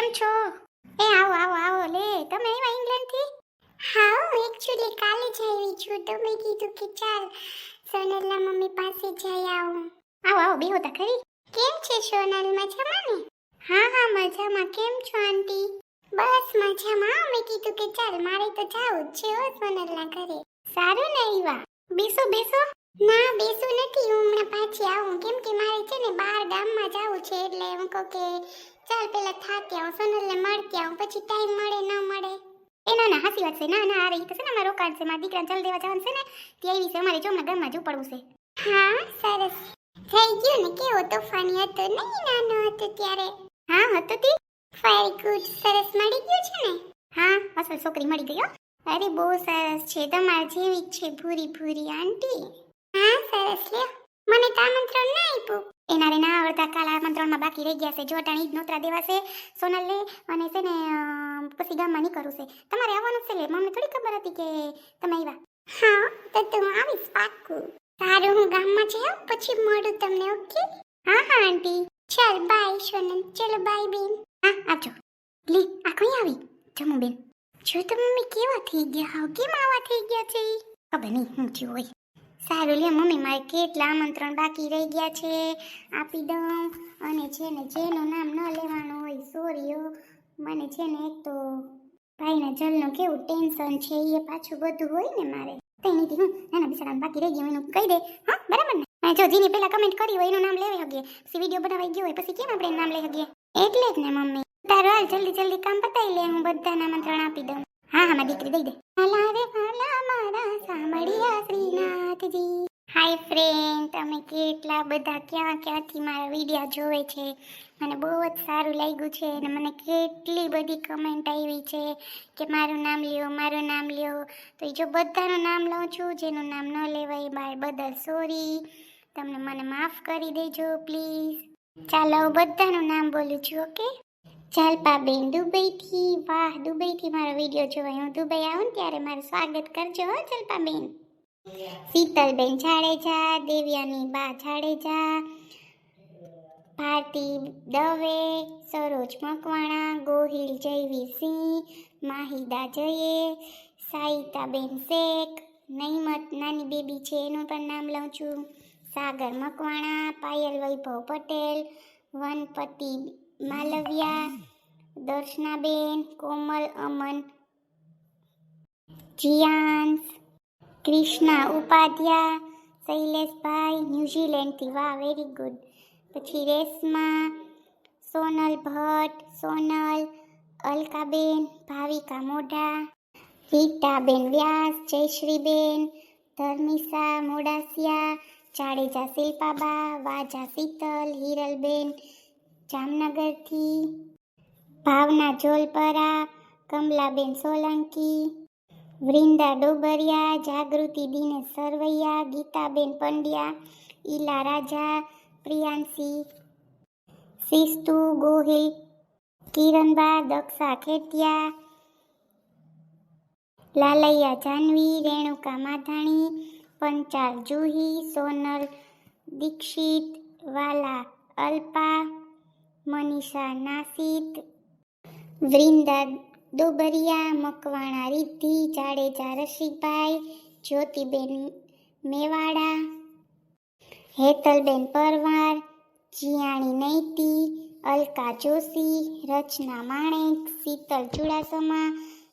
કેમ છો? એ, આવો આવો આવો, લે, તમે આવ્યા ઇંગ્લેન્ડથી? હા એકચ્યુઅલી કાલે જ આવી છું. તો મેં કીધું કે ચાલ, સોનલના મમ્મી પાસે જઈ આવું. આવો આવો બેહો તા ખરી. કેમ છે સોનલ, મજામાં ને? હા હા, મજામાં. કેમ છો, આંટી? બસ મજામાં. મેં કીધું કે ચાલ, મારે તો જાવું જ છે હો સોનલના ઘરે. સારું ને આવ્યા બેસો બેસો. ના, બેસું નથી. હું હમણાં પાછી આવું. કેમ કે મારે છે ને બહાર ગામમાં જવું છે, એટલે હું કહું કે ચાલ પેલા થાકી આવું સોનલને મળતી આવું, પછી ટાઈમ મળે, ન મળે. એ ના ના, હાસી વાત છે. ના ના આ રહી તો છે ને અમારે રોકાણ છે. મારા દીકરા જલ દેવા જવાનું છે ને તે આવી છે. અમારે જો હમણાં ઘરમાં જ પડવું છે. હા, સરસ. થઈ ગયું ને? કેવો તોફાની હતો? નહીં, નાનો હતો ત્યારે. હા, હતો તે. વેરી ગુડ સરસ મળી ગયું છે ને? હા, અસલ છોકરી મળી ગઈ અરે, બહુ સરસ છે. તમાર જેવી છે ભૂરી ભૂરી આંટી. હા, સરસ. લ્યો. મને તો આમંત્રણ ના આપ્યું. એના રે ના આવડતા કાલ આમંત્રણમાં બાકી રહી ગયા છે. જો અટાણી જ નોતરા દેવાશે સોનલ લે અને છે ને પછી ગામમાં નીકળવું છે. તમારે આવવાનું છે લે? મમ્મી થોડી ખબર હતી કે તમે આવ્યા હા તો તું આવીશ પાક્કું. સારું હું ગામમાં જઈ આવું પછી મળું તમને ઓકે? હા હા આંટી. ચાલ બાય સોનલ. ચલો બાય બેન. હા આવજો લે આ કઈ આવી? જમું બેન. જો તો મમ્મી કેવા થઈ ગયા? હાવ કેમ આવા થઈ ગયા છે? ખબર નહીં હું થયું હોય. સારું લે મમ્મી, મારે કેટલા આમંત્રણ બાકી રહી ગયા છે. આપી દઉં. અને છે ને, જેનું નામ ન લેવાનું હોય સોરીઓ મને છે ને એક તો ભાઈના જલનું કેવું ટેન્શન છે, એ પાછું બધું હોય ને મારે. નથી હું નાના બિચારા બાકી રહી ગયું એનું કહી દે. હા, બરાબર ને? અને જો જેની પહેલાં કમેન્ટ કરી હોય એનું નામ લેવી શકીએ પછી વીડિયો બનાવાઈ ગયો હોય, પછી કેમ આપણે નામ લઈ શકીએ એટલે જ ને મમ્મી. તારું હાલ જલ્દી જલ્દી કામ પતાવી લે, હું બધાને આમંત્રણ આપી દઉં. હા હા, મારી દીકરી દઈ દે. હાલા વાલા મારા સાંભળ્યા શ્રીનાથજી. હાય ફ્રેન્ડ તમે કેટલા બધા ક્યાં ક્યાંથી મારા વિડીયા જોવે છે? મને બહુ જ સારું લાગ્યું છે અને મને કેટલી બધી કમેન્ટ આવી છે કે મારું નામ લ્યો, મારું નામ લ્યો. તો એ જો બધાનું નામ લઉં છું, જેનું નામ ન લેવાય બાય બદલ સોરી તમને મને માફ કરી દેજો પ્લીઝ ચાલો બધાનું નામ બોલું છું ઓકે ચાલ પાબેન દુબઈથી. વાહ, દુબઈથી મારો વીડિયો જોવાય હું દુબઈ આવું ને ત્યારે મારું સ્વાગત કરજો, હો જલ્પાબેન શીતલબેન જાડેજા, દેવ્યાની બા જાડેજા, ભારતી દવે, સરોજ મકવાણા, ગોહિલ જયવી સિંહ માહિદા જયે સાઈતાબેન શેખ, નહીમત નાની બેબી છે, એનું પણ નામ લઉં છું. સાગર મકવાણા, પાયલ વૈભવ પટેલ, વનપતિ માલવિયા, દર્શનાબેન, કોમલ, અમન, જીયાંશ કૃષ્ણા ઉપાધ્યા, શૈલેષભાઈ ન્યુઝીલેન્ડથી વાહ વેરી ગુડ પછી રેશમા, સોનલ ભટ્ટ, સોનલ, અલકાબેન, ભાવિકા મોઢા, રીટાબેન વ્યાસ, જયશ્રીબેન ધર્મિસા મોડાસિયા, જાડેજા શિલ્પાબા, વાજા શીતલ, હિરલબેન જામનગરથી. ભાવના જોલપરા, કમલાબેન સોલંકી, વૃંદા ડોબરિયા, જાગૃતિ દિનેશ સરવૈયા, ગીતાબેન પંડ્યા, ઈલા રાજા, પ્રિયાંશી, શિસ્તુ ગોહિલ, કિરણબા, દક્ષા ખેતિયા લાલૈયા જાનવી, રેણુકા માધાણી, પંચાલ જુહી, સોનલ દીક્ષિત, વાલા અલ્પા મનીષા નાસિત. વૃંદા દોબરિયા, મકવાણા રિદ્ધિ, જાડેજા રસિકભાઈ, જ્યોતિબેન મેવાડા, હેતલબેન પરવાર જીયાણી નૈતી, અલકા જોશી, રચના માણેક, શીતલ ચુડાસમા,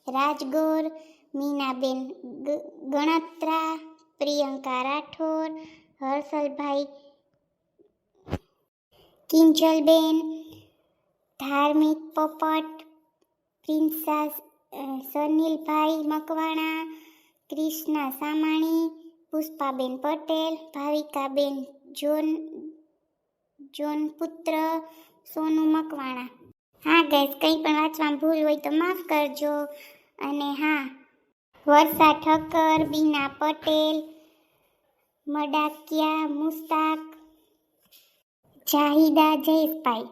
રાજગોર, મીનાબેન ગણત્રા, પ્રિયંકા રાઠોડ, હર્ષલભાઈ કિંજલબેન, ધાર્મિક પોપટ, પ્રિન્સાસ સનિલભાઈ મકવાણા, ક્રિષ્ના સામાણી, પુષ્પાબેન પટેલ, ભાવિકાબેન જોન જોન પુત્ર સોનુ મકવાણા. હા ગેસ કંઈ પણ વાંચવામાં ભૂલ હોય તો માફ કરજો. અને હા, વર્ષા ઠક્કર, બીના પટેલ, મડાકિયા, મુસ્તાક જાહિદા જયેશભાઈ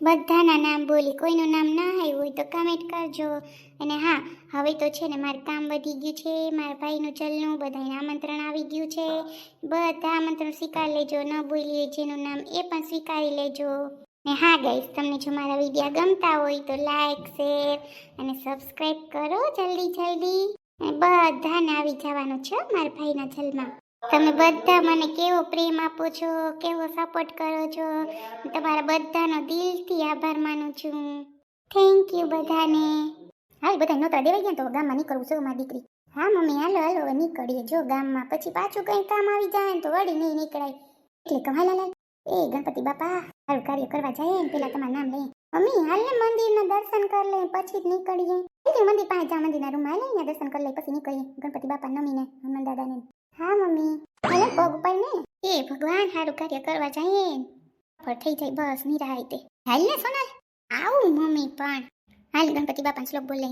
બધાના નામ બોલી, કોઈનું નામ ના આવ્યું હોય તો કમેન્ટ કરજો. અને હા, હવે તો છે ને મારું કામ વધી ગયું છે, મારા ભાઈનું ચલનું, બધાને આમંત્રણ આવી ગયું છે. બધા આમંત્રણ સ્વીકાર લેજો, ન બોલીએ જેનું નામ એ પણ સ્વીકારી લેજો. ને હા ગાઈસ તમને જો મારા વિડીયા ગમતા હોય તો લાઈક શેર અને સબસ્ક્રાઈબ કરો જલ્દી જલ્દી. અને બધાને આવી જવાનું છે મારા ભાઈના જલમાં તમે બધા મને કેવો પ્રેમ આપો છો, કેવો સપોર્ટ કરો છો? તમારા બધાનો દિલથી આભાર માનું છું. થેન્ક યુ બધાને. હાલ બધા નોતરા દેવાઈ ગયા તો ગામમાં નીકળવું છે મારી દીકરી. હા મમ્મી, હાલો હાલો, હવે નીકળીએ. જો ગામમાં પછી પાછું કંઈ કામ આવી જાય ને તો વળી નહીં નીકળાય. એટલે કમાલા. એ ગણપતિ બાપા સારું કાર્ય કરવા જાય ને પેલા તમારું નામ લઈએ મમ્મી, હાલ ને મંદિરના દર્શન કરી લે પછી જ નીકળીએ. મંદિર પાસે જા, મંદિરના રૂમમાં. હાલ દર્શન કરી લે પછી નીકળીએ. ગણપતિ બાપા નમીને, હનુમાન દાદાને. હા મમ્મી. ભલે પગ ઉપર ને એ ભગવાન સારું કાર્ય કરવા જઈએ. પર થઈ જાય બસ નિરાય તે હાલ ને સોનલ? આવું મમ્મી પણ. હાલ ગણપતિ બાપા શ્લોક બોલે.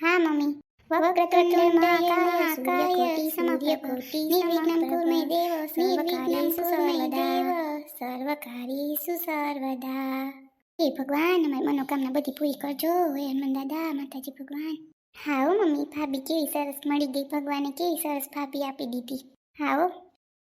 હા મમ્મી. વક્રતુંડ મહાકાય સૂર્યકોટિ નિર્વિઘ્नं કુર્મે દેવ નિર્વિઘ્नं કુર્મે દેવ સર્વકારીષુ સર્વદા. હે ભગવાન અમારી મનોકામના બધી પૂરી કરજો. હે હનુમાન દાદા માતાજી ભગવાન. હા હો મમ્મી, ભાભી કેવી સરસ મળી ગઈ. ભગવાને કેવી સરસ ભાભી આપી દીધી. હાઓ.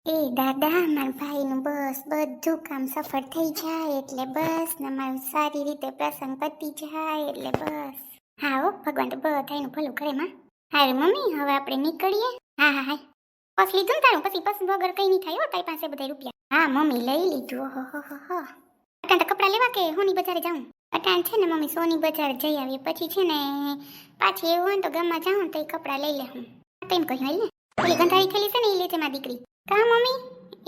એ દાદા, મારા ભાઈનું બસ બધું કામ સફળ થઈ જાય એટલે બસ. ને મારું સારી રીતે પ્રસંગ પતી જાય એટલે બસ. હાઓ, ભગવાન તો બધાનું ભલું કરે માં. હારું, મમ્મી, હવે આપણે નીકળીએ. હા હા હા. પછી લીધું ને તારું? પછી પસંદ વગર કઈ નહીં થાય હો, તારી પાસે બધા રૂપિયા. હા, મમ્મી, લઈ લીધું. હો હો હો. હો તો કપડાં લેવા કે હું ની બજારે જાઉં? અટાણ છે ને મમ્મી સોની બજાર જઈ આવીએ. પછી છે ને પાછી એવું હોય ને તો ગામમાં જાઉં તો એ કપડાં લઈ લે હું. તેમ કહ્યું, હાલ ને. ઓલી ગંધારી થેલી છે ને એ લેજે મારી દીકરી. કા મમ્મી?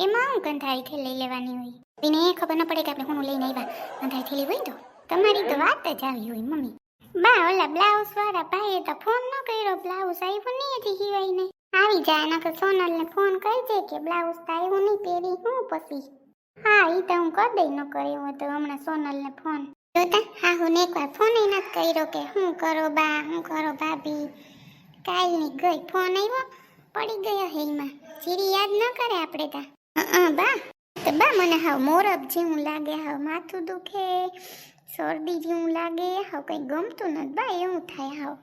એમાં હું ગંધારી થેલી લઈ લેવાની હોય? એને એ ખબર ન પડે કે આપણે હું લઈને આવ્યા ગંધારી થેલી હોય તો. તમારી તો વાત જ આવી હોય, મમ્મી. બા, ઓલા બ્લાઉઝ વાળા ભાઈએ તો ફોન ન કર્યો. બ્લાઉઝ આવ્યું નહીં હજી સિવાયને. આવી જાય નકર સોનલને ફોન કરજે કે બ્લાઉઝ તો આવ્યું નહીં પહેરી. હું પછી? હા એ તો હું કરી ન કર્યો તો હમણાં સોનલને ફોન. જોતા? હા, હું એકવાર ફોન નથી કર્યો કે હું કરો બા, હું કરો ભાભી. કાલની ગઈ ફોન આવ્યો પડી ગયો હેલમાં ચીરી યાદ ન કરે આપણે તા. બા. તો બા, મને હાવ મોરબ જેવું લાગે, હાવ માથું દુખે, શરદી જેવું લાગે, હાવ કંઈ ગમતું નથી, બા, એવું થાય હાવ.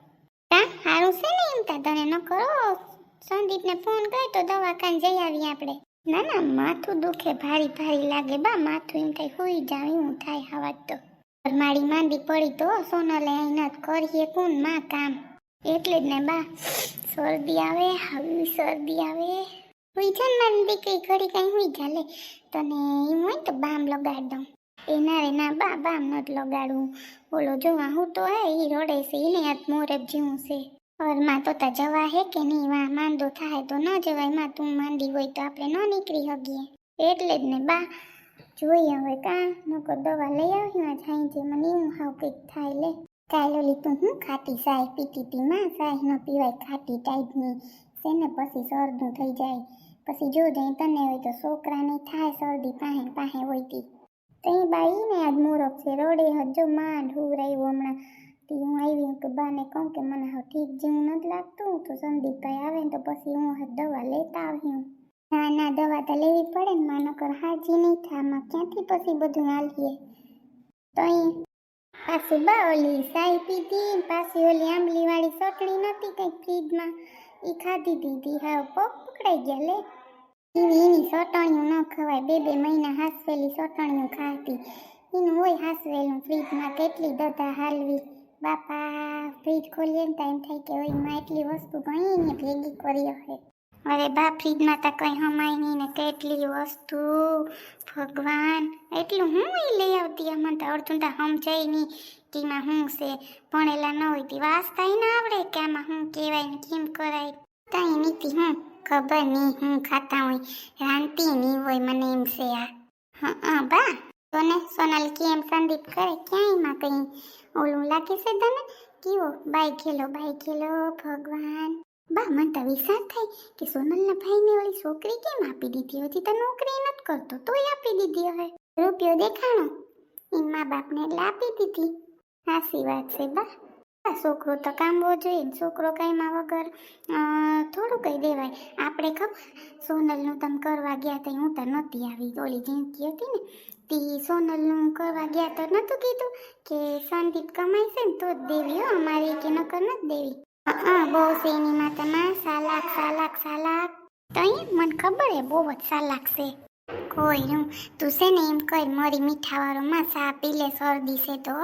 કા હારું છે ને એમ તા, તને ન કરો? સંદીપને ફોન કર તો દવાખાને જઈ આવીએ આપણે. ના ના, માથું દુખે, ભારી ભારી લાગે, બા, માથું એમ થાય હોઈ જાવ, એવું થાય હવા તો. મારી માંદી પડી તો સોનલે અહીં નથી કરીએ કોણમાં કામ. એટલે જ ને બા, શરદી આવે આવી શરદી આવે. હુઈ છે ને મારી દીકરી, ઘડી કઈ હુઈ ચાલે તને એમ હોય તો બામ લગાડ દઉં. એ ના રે, ના, બા, બામ નથી લગાડવું બોલો જોવા હું તો હે, ઈ રડે છે એને હાથ મોરબ જેવું છે. ઘરમાં તો તા જવા હે કે નહીં? વા માંદો થાય તો ન જવાય. માં તું માંદી હોય તો આપણે ન નીકળી શકીએ એટલે જ ને બા જોઈએ હવે કા? નકો દવા લઈ આવ્યું માં જાય છે મને એવું હાવ કંઈક થાય લે. કાલે ઓલી તું હું ખાટી સાય પીતી હતી માં ન પીવાય ખાટી ટાઈપની તેને પછી શરદું થઈ જાય. પછી જો જાય તને હોય તો છોકરાને થાય શરદી પાહે પાહે હોય તી તઈ બાઈ ને આજ મૂરખ છે, રોડે હજો માંડ હુરાયું હમણાં. તી હું આવી કે બાને કહું કે મને હવે ઠીક જેવું નથી લાગતું. તો સંદીપભાઈ આવે ને તો પછી હું દવા લેતા આવ્યું ના ના, દવા તો લેવી પડે ને, માં, નકર હાજી નહીં થાય. આમાં ક્યાંથી પછી બધું હાલીએ? તો પાછું બા ઓલી સાઈ પીધી પાછી ઓલી આંબલી વાળી ચટણી નહોતી કંઈક ફ્રીજમાં? એ ખાધી દીધી. હા પગ પકડાઈ ગયા લે. એની ચટણીઓ ન ખવાય. બે બે મહિના હાસવેલી ચટણીઓ ખાતી એનું હોય હાસવેલું ફ્રીજમાં કેટલી દધા હાલવી. બાપા, ફ્રીજ ખોલીએ ને તો એમ થાય કે ઓયમાં એટલી વસ્તુ ઘણી ને ભેગી કરી હશે અરે બા ફ્રીજમાં તો કઈ હમાય નહીં ને કેટલી વસ્તુ. ભગવાન, એટલું હું એ લઈ આવતી? અમને તો અડધું તો સમજાય નહીં કે એમાં શું છે. ભણેલા ન હોય તે વાંચતા ના આવડે કે આમાં શું કહેવાય ને કેમ કરાય? કઈ નીતિ હું ખબર નહીં, હું ખાતા હોય, રાંધતી નહીં હોય મને એમ છે આ. હા બા તને સોનલ કેમ સંદીપ કરે? ક્યાંયમાં કંઈ ઓલું લાગે છે તને? કેવો બાઈ ખેલો બાઈ ખેલો, ભગવાન. બા, મને તો વિશ્વાસ થાય કે સોનલના ભાઈને ઓલી છોકરી કેમ આપી દીધી? હતી તો નોકરી નથી કરતો, તોય આપી દીધી હવે રૂપિયો દેખાણો. એન મા બાપને એટલે આપી દીધી. સાચી વાત છે બા. છોકરો તો કામવો જોઈએ છોકરો કાંઈમાં વગર થોડું કહી દેવાય. આપણે ખબર, સોનલનું તમે કરવા ગયા તો હું તો નહોતી આવી. ઓલી જિંદગી હતી ને, તી સોનલનું કરવા ગયા તો નહોતું કીધું કે સંદીપ કમાય છે ને તો જ દેવી હો અમારી કે નકર નથી દેવી. હા, બહુ છે એની માતામાં સાલાક સાલાક સાલાક. તો મને ખબર હે, બહુ જ સાલાક છે. કોઈ નું. તું છે ને એમ કર, મારી મીઠાવાળો માં સા પી લે, શરદી છે તો.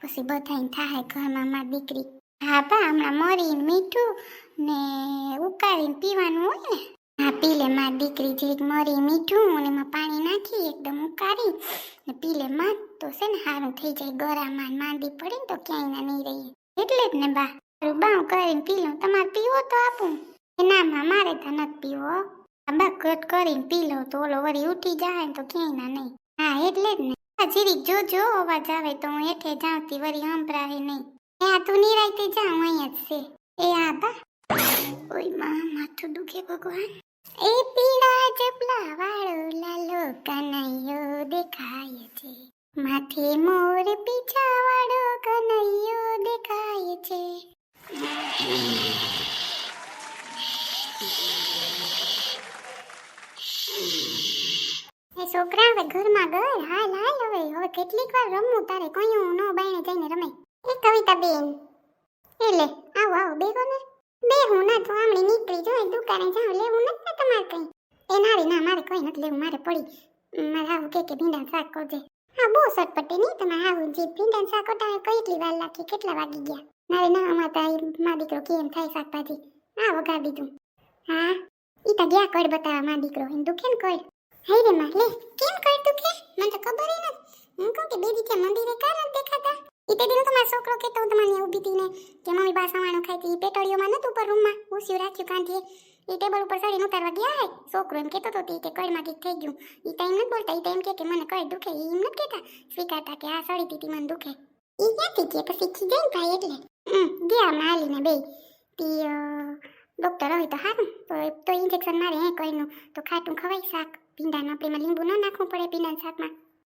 પછી બધાને થાય ઘરમાં માં દીકરી. હા બા, હમણાં મરી મીઠું ને ઉકાળીને પીવાનું હોય ને. હા, પી લે માં દીકરી જીરીક મરી મીઠું અને એમાં પાણી નાખી, એકદમ ઉકાળી ને પી લે માં તો છે ને સારું થઈ જાય, ગરામાં માંદી પડે ને તો ક્યાંય ના નહીં રહી એટલે જ ને બા. બાઉ કરીને પી લઉં તમારે પીવો તો આપું. ના માં મારે તો નથી પીવો. બા કટ કરીને પી લઉં તો ઓલો વળી ઉઠી જાય તો ક્યાંય ના નહીં. હા, એટલે જ ને. આ જીરીક જો અવાજ આવે તો હું હેઠે જાવતી વળી સંભળાય નહીં. એ આ તું નિરાયતે હું અહીંયા જ છે. એ આ બા. ઓયમાં, માથું દુખે ભગવાન. એ પીળા જબલા વાળો લાલો કનૈયો દેખાય છે. માથે મોર પીછા વાળો કનૈયો દેખાય છે. છોકરા હવે ઘરમાં ઘર હાલ હાલ હવે. હવે કેટલીક વાર રમવું તારે, કયું નો બાઈને જઈને રમે એ કવિતા બેન એટલે આવો આવો બેગો ને. બે હું ના, તો આમણી નીકળી જોઈ દુકાને જાઉં. લેવું નથી ને તમારે કઈ? એ નારી ના, મારે કંઈ નથી લેવું. મારે પડી. મારે આવું કે કે ભીંડા શાક કરજે. હા, બહુ સટપટી નહીં તમે આવું. જે ભીંડા શાક કટાવે કેટલી વાર લાગી? કેટલા વાગી ગયા? નારે ના અમાર તા મા દીકરો કેમ થાય શાકભાજી? આ વગાડી દીધું. હા? ઈ તો ગયા કડ બતાવવા મા દીકરો. એમ દુખે ને કડ હે રે માં, લે. કેમ કડ દુખે મને તો ખબર નથી. હું કહું કે બેબી દીકરા મંદિરે કાર ન દેખાતા? ઈ તે તો મારો છોકરો કેતો હું તમારી ઊભી હતી ને કે મમ્મી બા સવાણું ખાઈ હતી પેટડીઓમાં નતું ઉપર રૂમમાં. ઉસ્યું રાખ્યું કાંઠે ઈ ટેબલ ઉપર ચડીને ઉતારવા ગયા હે. છોકરો એમ કેતો તો તે કે કડમાં કંઈક થઈ ગયું. ઈ ટાઈમ નથી બોલતા. ઈ એમ કે કે મને કઈ દુખે. ઈ એમ નથી કહેતા. સ્વીકારતા કે આ સડી હતી મને દુખે. ઈ ક્યાંથી કે? પછી ખીજાઈ ભાઈ એટલે. ગયા માલીને બે તી ડોક્ટર હોય તો હારું, તો તો ઇન્જેક્શન મારે હે કોઈનું. તો ખાટું ખવાય શાક. ભીંડાનું આપણે લીંબુ ન નાખવું પડે ભીંડાના શાકમાં.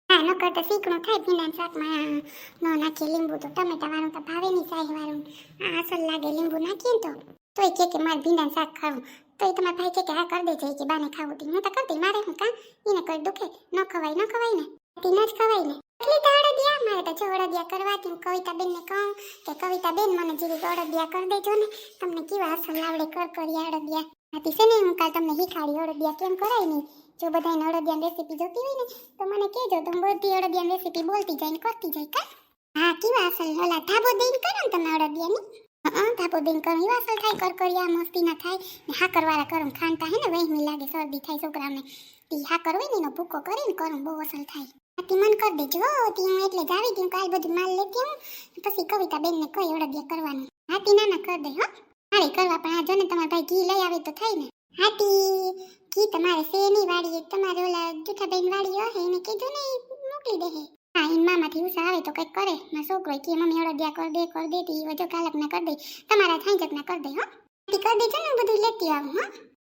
હા, ન કરતા શીકણું થાય ભીંડાના શાકમાં ન નાખીએ લીંબુ તો ટમેટા વાળું તો ભાવે નહીં વાળું. આ અસલ લાગે લીંબુ નાખીએ ને તો. તોય કે કે મારે ભીંડાનું શાક ખાવું. તો એ તમારા ભાઈ કે કે, હા, કરી દેજે કે બાને ખાવું હતી હું તો કરતી, મારે હું કાં એને કઈ દુખે? ન ખવાય ન ખવાય ને. તી ન જ ખવાય ને. એટલી તો અડદિયા, મારે તો જો અડદિયા કરવાથી કવિતા બેનને કહું કે કવિતા બેન, મને જીરીક અડદિયા કરી દેજો ને. તમને કેવા અસલ લાવડે કર કરી અડદિયા. આથી છે ને હું કાલ તમને શીખાડી અડદિયા કેમ કરાય નહીં. જો બધાને અડદિયાની રેસીપી જોતી હોય ને, તો મને કહેજો, તો હું બધી અડદિયાની રેસીપી બોલતી જાય ને કરતી જાય કા હા, કેવા અસલ ઓલા ધાબો દઈને કરો ને તમે અડદિયાની. હા ધાબો દઈને કરો, એવા અસલ થાય, કરકરિયા, મસ્તી ના થાય. ને હા વાળા કરો, ને ખાંડતા હે ને વહેમી લાગે, શરદી થાય, છોકરાને. તી હા કરવી ને, એનો ભૂકો કરીને કરું બહુ અસલ થાય. આથી મન કરી દેજો તી હું એટલે જાવી આવી તી કાલ બધું માલ લેતી હું પછી કવિતા બેનને કઈ અડદિયા કરવાનું. હાથી ના કરી દે હો. મારે કરવા પણ આ જો ને તમારા ભાઈ ઘી લઈ આવે તો થાય ને. હાથી ઘી તમારે શેની વાડી તમારે ઓલા જુઠાબેન વાડી હશે એને કીધું ને મોકલી દે હે. હા એન મામાથી ઉષા આવે તો કંઈક કરે. મારો છોકરો કે, મમ્મી અડદિયા કર દે કર દે. તી વજો કાલક ના કર દે. તમારા થાંજક ના કર દે હો. તી કર દેજો ને બધું લેતી આવું હો.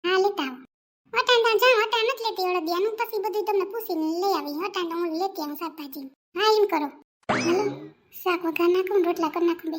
હા, લેતા આવો. અટાણ જા અટાણ નથી લેતી અડદિયાનું પછી બધું તમને પૂછીને લઈ આવી. અટાણ હું લેતી આવું શાકભાજી. હા, એમ કરો. હાલો, શાક વઘાર નાખું રોટલા કરી નાખું બે.